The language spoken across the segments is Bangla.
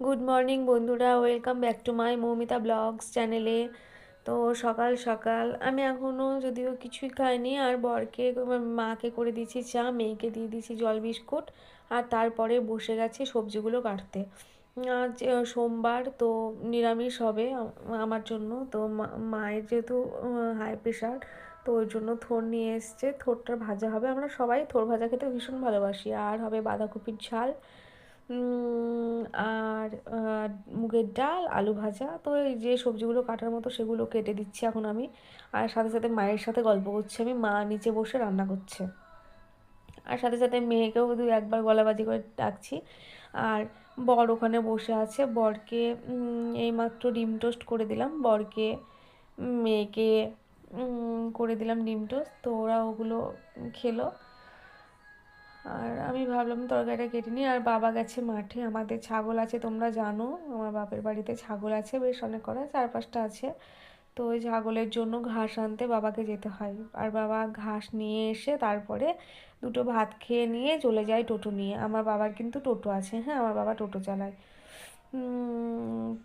গুড মর্নিং বন্ধুরা। Welcome back to my Moumita blogs চ্যানেলে তো সকাল সকাল। আমি এখনও যদিও কিছুই খাইনি, আর বরকে, মাকে করে দিয়েছি চা, মেয়েকে দিয়ে দিয়েছি জল বিস্কুট, আর তারপরে বসে গেছে সবজিগুলো কাটতে। আজ সোমবার, তো নিরামিষ হবে আমার জন্য। তো মায়ের যেহেতু হাই প্রেশার তো ওই জন্য থোর নিয়ে এসছে। থোরটা ভাজা হবে। আমরা সবাই থোর ভাজা খেতে ভীষণ ভালোবাসি। আর হবে বাঁধাকপির ঝাল। আর মুগের ডাল, আলু ভাজা। তো এই যে সবজিগুলো কাটার মতো সেগুলো কেটে দিচ্ছি এখন আমি। আর সাথে সাথে মায়ের সাথে গল্প করছি আমি। মা নিচে বসে রান্না করছে। আর সাথে সাথে মেয়েকেও দু একবার গলাবাজি করে ডাকছি। আর বর ওখানে বসে আছে। বরকে এইমাত্র ডিম টোস্ট করে দিলাম। বরকে, মেয়েকে করে দিলাম ডিম টোস্ট। তো ওরা ওগুলো খেলো। আর আমি ভাবলাম তরকারিটা কেটে নিই। আর বাবা গেছে মাঠে, আমাদের ছাগল আছে, তোমরা জানো। আমার বাপের বাড়িতে ছাগল আছে, বেশ অনেক করা চার পাঁচটা আছে। তো ওই ছাগলের জন্য ঘাস আনতে বাবাকে যেতে হয়। আর বাবা ঘাস নিয়ে এসে তারপরে দুটো ভাত খেয়ে নিয়ে চলে যায় টোটো নিয়ে। আমার বাবার কিন্তু টোটো আছে হ্যাঁ আমার বাবা টোটো চালায়।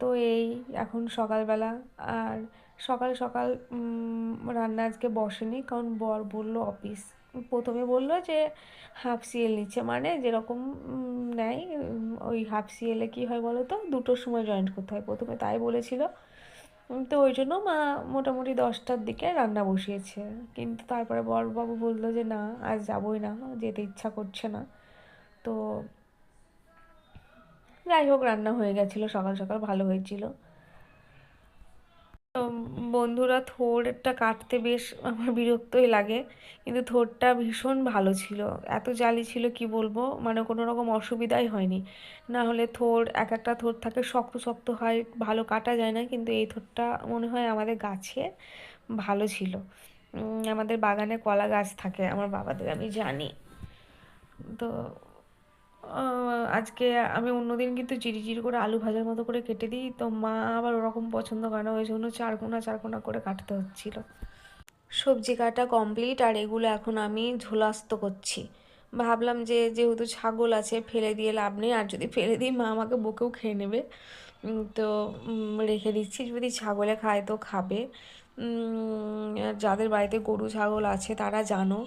তো এই এখন সকালবেলা। আর সকাল সকাল রান্না আজকে বসেনি, কারণ বর বলল অফিস। প্রথমে বলল যে হাফ সিএল নিচ্ছে। মানে যেরকম নেয় ওই হাফ সিএলে কী হয় বলো তো? দুটোর সময় জয়েন করতে হয়। প্রথমে তাই বলেছিল। তো ওই জন্য মা মোটামুটি দশটার দিকে রান্না বসিয়েছে। কিন্তু তারপরে বড়বাবু বলল যে, না, আজ যাবোই না, যেতে ইচ্ছা করছে না। তো যাই হোক, রান্না হয়ে গেছিল, সকাল সকাল ভালো হয়েছিল। বন্ধুরা থোরটা কাটতে বেশ আমার বিরক্তই লাগে, কিন্তু থোরটা ভীষণ ভালো ছিল। এত জালি ছিল কি বলব? মানে কোনো রকম অসুবিধাই হয়নি। না হলে থোর, এক একটা থোর থাকে শক্ত শক্ত হয়, ভালো কাটা যায় না, কিন্তু এই থোরটা মনে হয় আমাদের গাছে ভালো ছিল। আমাদের বাগানে কলা গাছ থাকে, আমার বাবাদের, আমি জানি। তো আজকে আমি অন্যদিন কিন্তু চিরি চিরি করে আলু ভাজার মতো করে কেটে দিই। তো মা আবার ওরকম পছন্দ করে না, ওই জন্য চারকোনা চারকোনা করে কাটতে হচ্ছিল। সবজি কাটা কমপ্লিট আর এগুলো এখন আমি ঝোলাস্ত করছি। ভাবলাম যে যেহেতু ছাগল আছে, ফেলে দিয়ে লাভ নেই। আর যদি ফেলে দিই, মা আমাকে বকেও খেয়ে নেবে। তো রেখে দিচ্ছি। যদি ছাগলে খায় তো খাবে। যাদের বাড়িতে গরু, ছাগল আছে তারা জানো।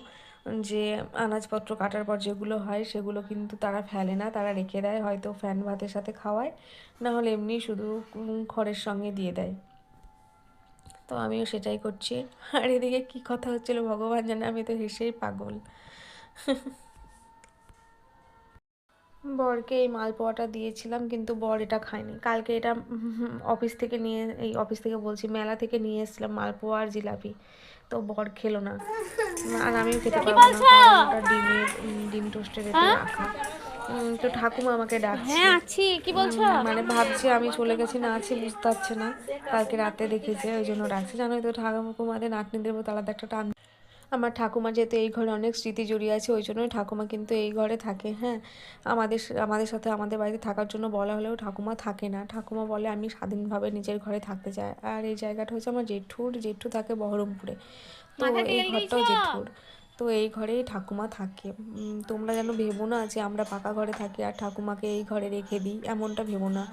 যে আনাজপত্র কাটার পর যেগুলো হয় সেগুলো কিন্তু তারা ফেলে না, তারা রেখে দেয়, হয়তো ফ্যান ভাতের সাথে খাওয়ায়, না হলে এমনি শুধু খড়ের সঙ্গে দিয়ে দেয়। তো আমিও সেটাই করছি। আর এদিকে কী কথা হচ্ছিল ভগবান জানে, আমি তো হেসেই পাগল। বরকে এই মালপোয়াটা দিয়েছিলাম, কিন্তু বর এটা খায়নি। কালকে এটা অফিস থেকে নিয়ে, এই অফিস থেকে বলছি, মেলা থেকে নিয়ে এসেছিলাম মালপোয়া আর জিলাপি। তো বর খেলো না। আর আমিও খেতে পারব না ডিমের ডিম টোস্টের এতে রাখা। উম, তো ঠাকুমা আমাকে ডাকছে। হ্যাঁ আছি। কি বলছো? মানে ভাবছি আমি চলে গেছি না আছি বুঝতে পারছে না। কালকে রাতে দেখেছে ওই জন্য ডাকছে। জানো তো ঠাকুমাদের নাতনিদের মতো আলাদা একটা টান। আমার ঠাকুমা যেহেতু এই ঘরে অনেক স্মৃতি জড়িয়ে আছে ওই জন্য ঠাকুমা কিন্তু এই ঘরে থাকে হ্যাঁ। আমাদের আমাদের সাথে আমাদের বাড়িতে থাকার জন্য বলা হলেও ঠাকুমা থাকে না। ঠাকুমা বলে আমি স্বাধীনভাবে নিজের ঘরে থাকতে চাই। আর এই জায়গাটা হচ্ছে আমার জেঠুর জেঠু থাকে বহরমপুরে। তো এই ঘরটাও জেঠুর। তো এই ঘরেই ঠাকুমা থাকে। তোমরা যেন ভেবো না যে আমরা পাকা ঘরে থাকি আর ঠাকুমাকে এই ঘরে রেখে দিই, এমনটা ভেবো না।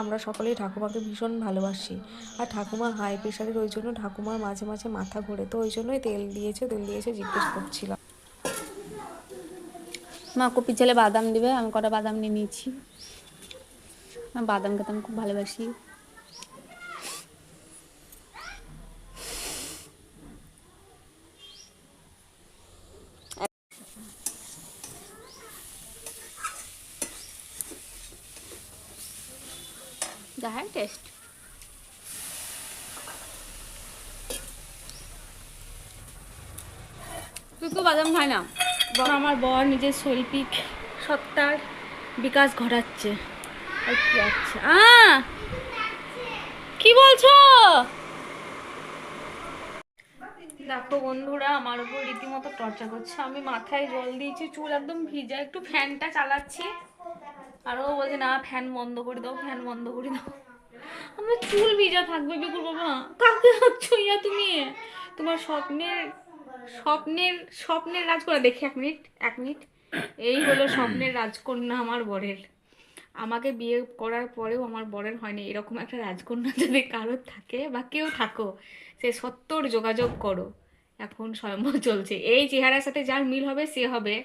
আমরা সকলেই ঠাকুমাকে ভীষণ ভালোবাসি। আর ঠাকুমা হাই প্রেশারের ওই জন্য ঠাকুমার মাঝে মাঝে মাথা ঘোরে। তো ওই জন্যই তেল দিয়েছে তেল দিয়েছে, জিজ্ঞেস করছিলাম। মা, কপি ছেলে বাদাম দিবে, আমি কটা বাদাম নিয়ে নিয়েছি। বাদাম খেতে আমি খুব ভালোবাসি। দেখা টেস্ট। তুই তো বাদাম খায় না। আমার বর নিজের শৈল্পিক সত্তার বিকাশ ঘটাচ্ছে। আর কি বলছো? দেখো বন্ধুরা, আমার উপর রীতিমতো টর্চার করছে। আমি মাথায় জল দিয়েছি, চুল একদম ভিজা, একটু ফ্যানটা চালাচ্ছি। আর ও বলছে, না, ফ্যান বন্ধ করে দাও, ফ্যান বন্ধ করে দাও। আমার চুল ভিজা থাকবে বিকুর বাবা কাকে হচ্ছ ইয়া তুমি? তোমার স্বপ্নের স্বপ্নের স্বপ্নের রাজকন্যা, দেখি এক মিনিট এক মিনিট। এই হলো স্বপ্নের রাজকন্যা আমার বরের। আমাকে বিয়ে করার পরেও আমার বরের হয়নি। এরকম একটা রাজকন্যা যদি কারোর থাকে বা কেউ থাকো, সে সত্তর যোগাযোগ করো। এখন স্বয়ম্বর চলছে। এই চেহারার সাথে যার মিল হবে, সে হবে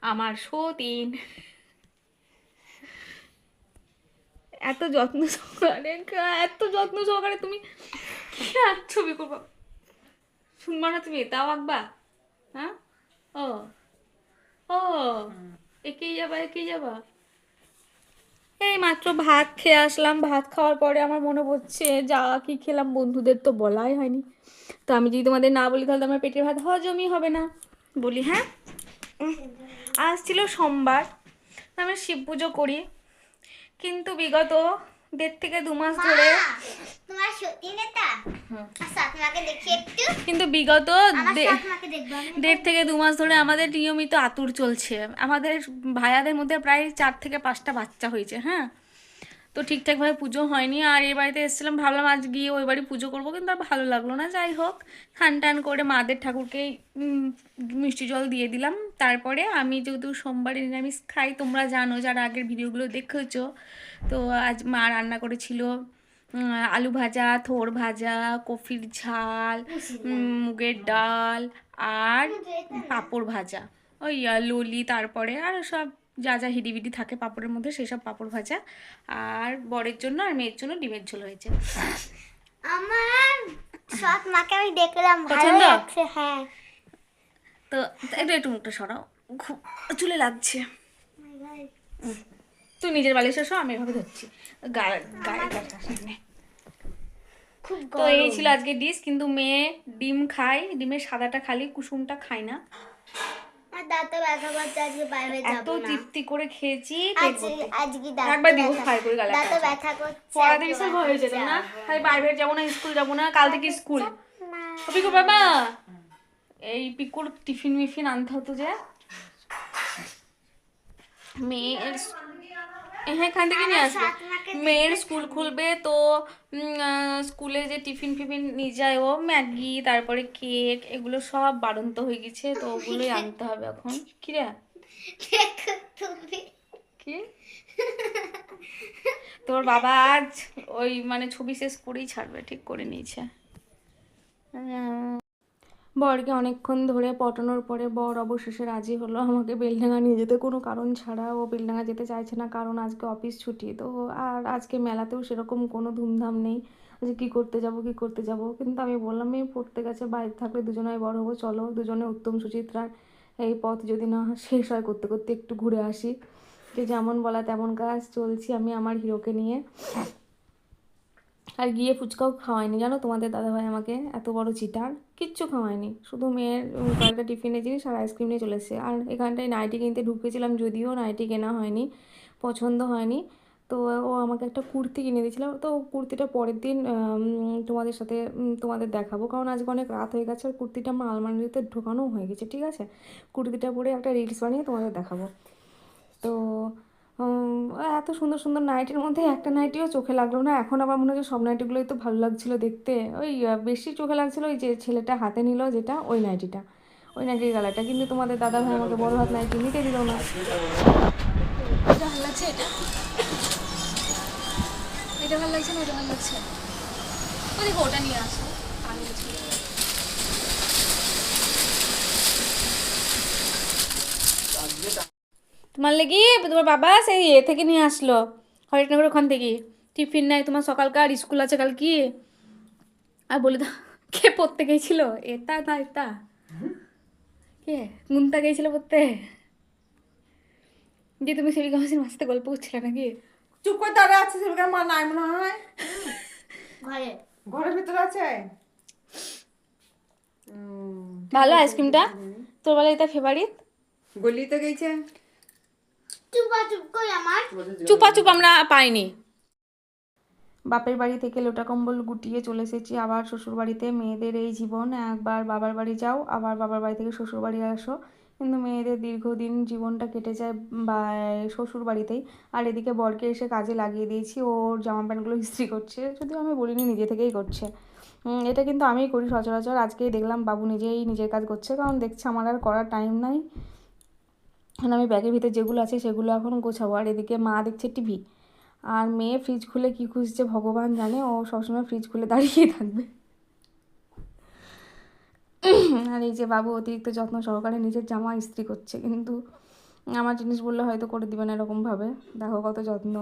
আমার সতীন। এত যত্ন সহকারে, এত যত্ন সহকারে তুমি কি আর ছবি করব? শুনবা না তুমি? তাও আঁকবা? হ্যাঁ? ও ও, একেই যাবা একেই যাবা। এই মাত্র ভাত খেয়ে আসলাম। ভাত খাওয়ার পরে আমার মনে পড়ছে, যা কি খেলাম বন্ধুদের তো বলাই হয়নি। তো আমি যদি তোমাদের না বলি, তাহলে আমার পেটের ভাত হজমই হবে না। বলি হ্যাঁ? আজ ছিল সোমবার আমি শিব পুজো করি। কিন্তু বিগত দেড় থেকে দু মাস ধরে তোমার সত্যি নেতা? আচ্ছা কিন্তু বিগত দেড় থেকে দু মাস ধরে আমাদের নিয়মিত আতুর চলছে। আমাদের ভাইয়াদের মধ্যে প্রায় চার থেকে পাঁচটা বাচ্চা হয়েছে হ্যাঁ? তো ঠিকঠাকভাবে পুজো হয়নি। আর এই বাড়িতে এসেছিলাম, ভাবলাম আজ গিয়ে ওই বাড়ি পুজো করব, কিন্তু আর ভালো লাগল না। যাই হোক খান টান করে মাদের ঠাকুরকে মিষ্টি জল দিয়ে দিলাম। তারপরে আমি যেহেতু সোমবারে নিরামিষ খাই, তোমরা জানো যারা আগের ভিডিওগুলো দেখেছ, তো আজ মা রান্না করেছিল আলু ভাজা, থোর ভাজা, কফির ঝাল মুগের ডাল, আর পাঁপড় ভাজা, ওই ললি, তারপরে আর সব যা যা হিডিবিডি থাকে পাঁপড়ের মধ্যে সেসব পাঁপড় ভাজা। আর বরের জন্য আর মেয়ের জন্য ডিমের ঝোল হয়েছে। আমার সৎ মাকে আমি দেখলাম ভালো লাগছে হ্যাঁ। তো একটু একটু মুখটা সরাও। খুব চুলে লাগছে। তুই নিজের বালিশ এসো আমি এভাবে ধরছি। গায়ে গায়ে সামনে। তো এই ছিল আজকে ডিশ কিন্তু মেয়ে ডিম খায় ডিমের সাদাটা খালি কুসুমটা খায় না। দাঁতে ব্যথা করছে আজকে বাইরে এত যাব না। তৃপ্তি করে খেয়েছি আজকে একবার দিব ফ্রাই করে গালে দাঁতে ব্যথা করছে পড়াতে আজকে বিশাল ভয় হয়ে যেত না। খালি বাইরে যাব না স্কুল যাব না কাল থেকে স্কুল। পিকুর বাবা! এই পিকুর টিফিন মিফিন আনতে হতো যে। মেয়ের হ্যাঁ এখান থেকে নিয়ে আসব। মেয়ের স্কুল খুলবে তো স্কুলে যে টিফিন ফিফিন নিয়ে যায় ও ম্যাগি তারপরে কেক এগুলো সব বাড়ন্ত হয়ে গেছে তো ওগুলোই আনতে হবে এখন। কি রে? দেখো কি? তোর বাবা আজ ওই মানে ছবি শেষ করেই ছাড়বে ঠিক করে নিয়েছে। বরকে অনেকক্ষণ ধরে পটানোর পরে বর অবশেষে রাজি হলো। আমাকে বেলডাঙা নিয়ে যেতে। কোনো কারণ ছাড়া ও বেলডাঙা যেতে চাইছে না। কারণ আজকে অফিস ছুটি। তো আর আজকে মেলাতেও সেরকম কোনো ধুমধাম নেই। যে কী করতে যাব, কী করতে যাব। কিন্তু আমি বললাম এই পড়তে গেছে বাইরে থাকলে দুজনে বড় হব। চলো, দুজনে উত্তম সুচিত্রার এই পথ যদি না শেষ হয়, করতে করতে একটু ঘুরে আসি। যে যেমন বলা তেমন কাজ চলছি। আমি আমার হিরোকে নিয়ে আর গিয়ে ফুচকাও খাওয়ায়নি জানো তোমাদের দাদাভাই আমাকে এত বড় চিটার কিচ্ছু খাওয়ায়নি শুধু মেয়ের কয়েকটা টিফিনের জিনিস আর আইসক্রিম নিয়ে চলে এসেছে। আর এখানটায় নাইটি কিনতে ঢুকেছিলাম যদিও নাইটি কেনা হয়নি, পছন্দ হয়নি। তো ও আমাকে একটা কুর্তি কিনে দিয়েছিল। তো কুর্তিটা পরের দিন তোমাদের সাথে তোমাদের দেখাবো। কারণ আজকে অনেক রাত হয়ে গেছে আর কুর্তিটা আমার আলমারিতে ঢোকানো হয়ে গেছে, ঠিক আছে? কুর্তিটা পরে একটা রিলস বানিয়ে তোমাদের দেখাবো। তো এত সুন্দর সুন্দর নাইটির মধ্যে একটা নাইটিও চোখে লাগল না। এখন আবার মনে হচ্ছে সব নাইটিগুলোই তো ভালো লাগছিল দেখতে। ওই বেশি চোখে লাগছিল ওই যে ছেলেটা হাতে নিল যেটা ওই নাইটিটা ওই নাইটির কালারটা কিন্তু তোমাদের দাদা ভাই আমাকে বড় হাত নাইটি নিতে দিল না। এটা ভালো লাগছে এটা? এটা ভালো লাগছে না? ওটা ভালো লাগছে ওটা নিয়ে আসো। আমি। তোমার লেগে তোমার বাবা সেই এ থেকে নিয়ে আসলো। হরেকনগর ওখান থেকে। টিফিন নাই তোমার সকালকার স্কুল আছে কাল কি আর বলে দাও কে পড়তে গেছিল? এটা না এটা। কে? মুন্তা গেছিল পড়তে? যে তুমি সেবিকা মাসির মার সাথে গল্প করছিলে নাকি? চুপ করে দাঁড়া আছে সেখানে মা নাই মনে হয়। ঘরে। ঘরের ভিতরে আছে? ভালো আইসক্রিমটা তোর বলে এটা ফেভারিট গলিতে গেছে? চুপা চুপ করে আমার? চুপা চুপ আমরা পাইনি। বাপের বাড়ি থেকে লোটা কম্বল গুটিয়ে চলে এসেছি আবার শ্বশুর বাড়িতে মেয়েদের এই জীবন একবার বাবার বাড়ি যাও আবার বাবার বাড়ি থেকে শ্বশুর বাড়ি আসো। কিন্তু মেয়েদের দীর্ঘদিন জীবনটা কেটে যায় বা শ্বশুর বাড়িতেই আর এদিকে বরকে এসে কাজে লাগিয়ে দিয়েছি ওর জামা প্যান্টগুলো ইস্ত্রি করছে যদিও আমি বলিনি নিজে থেকেই করছে। এটা কিন্তু আমিই করি সচরাচর। আজকেই দেখলাম বাবু নিজেই নিজের কাজ করছে কারণ দেখছে আমার আর করার টাইম নাই। এখন আমি ব্যাগের ভিতরে যেগুলো আছে সেগুলো এখন গোছাবো। আর এদিকে মা দেখছে টিভি আর মেয়ে ফ্রিজ খুলে কী খুঁজছে ভগবান জানে, ও সবসময় ফ্রিজ খুলে দাঁড়িয়ে থাকবে। আর এই যে বাবু অতিরিক্ত যত্ন সহকারে নিজের জামা ইস্ত্রি করছে, কিন্তু আমার জিনিস বললে হয়তো করে দিবে না এরকমভাবে। দেখো কত যত্ন।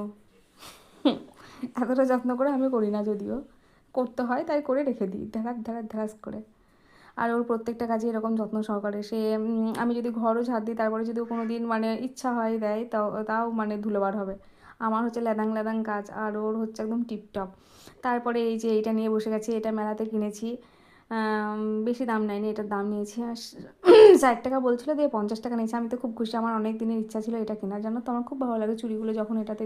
এতটা যত্ন করে আমি করি না যদিও। করতে হয়, তাই করে রেখে দিই। ধ্যারাক ধ্যারাক ধ্যারাস করে। আর ওর প্রত্যেকটা কাজে এরকম যত্ন সহকারে। সে আমি যদি ঘরও ঝাড় দিই, তারপরে যদি কোনো দিন মানে ইচ্ছা হয় দেয়, তাও তাও মানে ধুলোবার হবে। আমার হচ্ছে ল্যাদাং ল্যাদাং কাজ আর ওর হচ্ছে একদম টিপটপ। তারপরে এই যে এইটা নিয়ে বসে গেছি, এটা মেলাতে কিনেছি। বেশি দাম নেয়নি, এটার দাম নিয়েছি। ষাট টাকা বলছিল, দিয়ে পঞ্চাশ টাকা নিয়েছে। আমি তো খুব খুশি, আমার অনেক দিনের ইচ্ছা ছিল এটা কেনার জন্য। তো আমার খুব ভালো লাগে চুড়িগুলো যখন এটাতে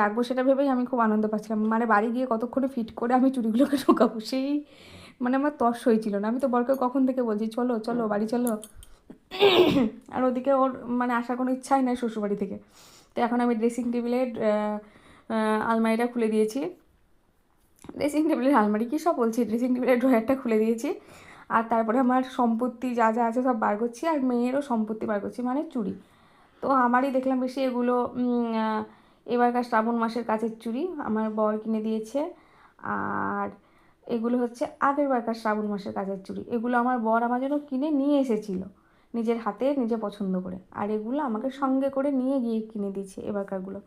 রাখব, সেটা ভেবেই আমি খুব আনন্দ পাচ্ছিলাম। মানে বাড়ি গিয়ে কতক্ষণে ফিট করে আমি চুড়িগুলোকে ঢোকাবো সেই মানে আমার তর্স হয়েছিল না। আমি তো বরকে কখন থেকে বলছি, চলো চলো, বাড়ি চলো। আর ওদিকে ওর মানে আসার কোনো ইচ্ছাই নাই শ্বশুরবাড়ি থেকে। তো এখন আমি ড্রেসিং টেবিলের আলমারিটা খুলে দিয়েছি। ড্রেসিং টেবিলের আলমারি কী সব বলছি? ড্রেসিং টেবিলের ড্রয়ারটা খুলে দিয়েছি। আর তারপরে আমার সম্পত্তি যা যা আছে সব বার করছি। আর মেয়েরও সম্পত্তি বার করছি মানে চুড়ি। তো আমারই দেখলাম বেশি এগুলো এবারকার শ্রাবণ মাসের কাছের চুড়ি। আমার বর কিনে দিয়েছে। আর এগুলো হচ্ছে আগের বারকার শ্রাবণ মাসের কাছের চুড়ি। এগুলো আমার বর আমার জন্য কিনে নিয়ে এসেছিল, নিজের হাতে নিজে পছন্দ করে। আর এগুলো আমাকে সঙ্গে করে নিয়ে গিয়ে কিনে দিয়েছে এবারকারগুলো।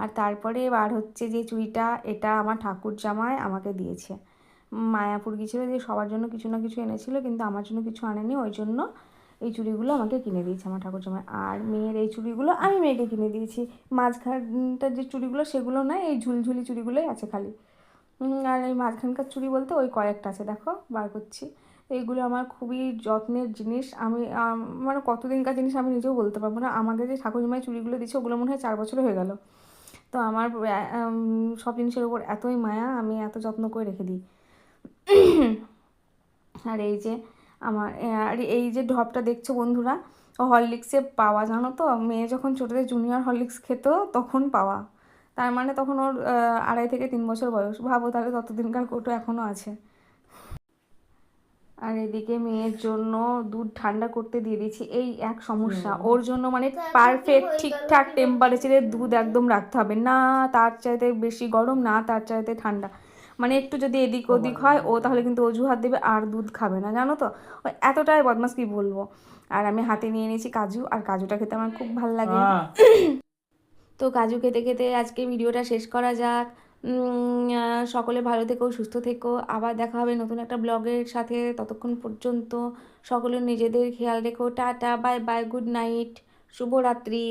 আর তারপরে বার হচ্ছে যে চুড়িটা, এটা আমার ঠাকুর জামায় আমাকে দিয়েছে। মায়াপুর গিয়েছিল যে সবার জন্য কিছু না কিছু এনেছিল, কিন্তু আমার জন্য কিছু আনেনি, ওই জন্য এই চুড়িগুলো আমাকে কিনে দিয়েছে আমার ঠাকুর জামাই আর মেয়ের এই চুড়িগুলো আমি মেয়েকে কিনে দিয়েছি। মাঝখানটার যে চুড়িগুলো, সেগুলো নয়, এই ঝুলঝুলি চুড়িগুলোই আছে খালি। আর এই মাঝখানকার চুড়ি বলতে ওই কয়েকটা আছে, দেখো, বার করছি। এইগুলো আমার খুবই যত্নের জিনিস। আমি মানে কতদিনকার জিনিস আমি নিজেও বলতে পারব না। আমাকে যে ঠাকুরমাই চুড়িগুলো দিচ্ছে ওগুলো মনে হয় চার বছর হয়ে গেল। তো আমার সব জিনিসের উপর এতই মায়া, আমি এত যত্ন করে রেখে দিই। আর এই যে আমার আর এই যে ঢপটা দেখছ বন্ধুরা, হরলিক্সে পাওয়া, জানো তো? মেয়ে যখন ছোটোতে জুনিয়র হরলিক্স খেত, তখন পাওয়া। তার মানে তখন ওর আড়াই থেকে তিন বছর বয়স। ভাবো তাহলে ততদিনকার কোটো এখনও আছে। আর এদিকে মেয়ের জন্য দুধ ঠান্ডা করতে দিয়ে দিয়েছি। এই এক সমস্যা। ওর জন্য মানে পারফেক্ট ঠিকঠাক টেম্পারেচারে দুধ একদম রাখতে হবে। না তার চাইতে বেশি গরম না তার চাইতে ঠান্ডা। মানে একটু যদি এদিক ওদিক হয় ও তাহলে কিন্তু অজুহাত দেবে আর দুধ খাবে না। জানো তো? ও এতটাই বদমাস কি বলব। আর আমি হাতে নিয়ে নিয়েছি কাজু আর কাজুটা খেতে আমার খুব ভালো লাগে। তো কাজু খেতে খেতে আজকে ভিডিওটা শেষ করা যাক। সকলে ভালো থেকো, সুস্থ থেকো। আবার দেখা হবে নতুন একটা ব্লগের সাথে। ততক্ষণ পর্যন্ত সকলে নিজেদের খেয়াল রেখো। Tata, bye bye, good night. শুভরাত্রি।